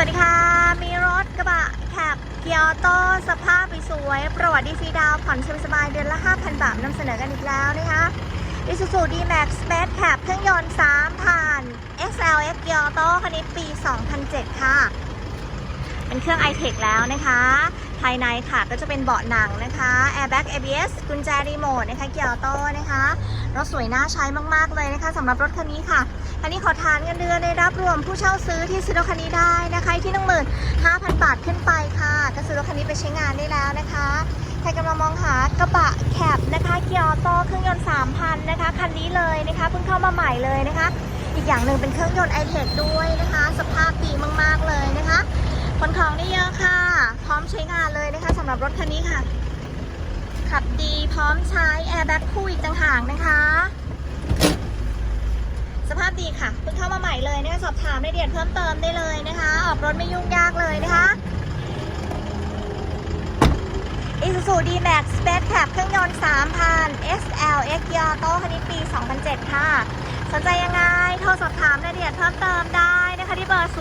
สวัสดีค่ะ มีรถกระบะแคบเกียร์โตสภาพสวยประวัติดีซีดาวผ่อนสบายเดือนละ 5,000 บาทนำเสนอกันอีกแล้วนะคะอิซูซูดีแม็กซ์แบทแคบเครื่องยนต์3ผ่าน XLX เกียร์โตคันนี้ปี 2007 ค่ะ เป็นเครื่อง i อเทคแล้วนะคะ ภายในค่ะก็จะเป็นเบาะหนังนะคะ Airbag ABS กุญแจรีโมทนะคะเกียร์โต้นะคะรถสวยน่าใช้มากๆเลยนะคะสำหรับรถคันนี้ค่ะคันนี้ขอทานเงินเดือนได้รับรวมผู้เช่าซื้อที่ซื้อรถคันนี้ได้นะคะที่15,000บาทขึ้นไปค่ะก็ซื้อรถคันนี้ไปใช้งานได้แล้วนะคะใครกำลังมองหากระบะแคบนะคะเกียร์โต้เครื่องยนต์3,000นะคะคันนี้เลยนะคะเพิ่งเข้ามาใหม่เลยนะคะ อีกอย่างหนึ่งเป็นเครื่องยนต์ i-Tech ด้วยนะคะ สภาพดีมากๆเลยนะคะขนของได้เยอะ อมใช้งานเลยนะคะสำหรับรถคันนี้ค่ะ ขับดีพร้อมใช้แอร์แบ็กคู่อีกต่างหากนะคะ สภาพดีค่ะเพิ่งเข้ามาใหม่เลยนะคะสอบถามรายละเอียดเพิ่มเติมได้เลยนะคะ ออกรถไม่ยุ่งยากเลยนะคะ Isuzu D-Max Space Cab เครื่องยนต์ 3,000 SLX Yato คันนี้ปี 2007 ค่ะ สนใจยังไง โทรสอบถามรายละเอียดเพิ่มเติมได้นะคะที่เบอร์ 092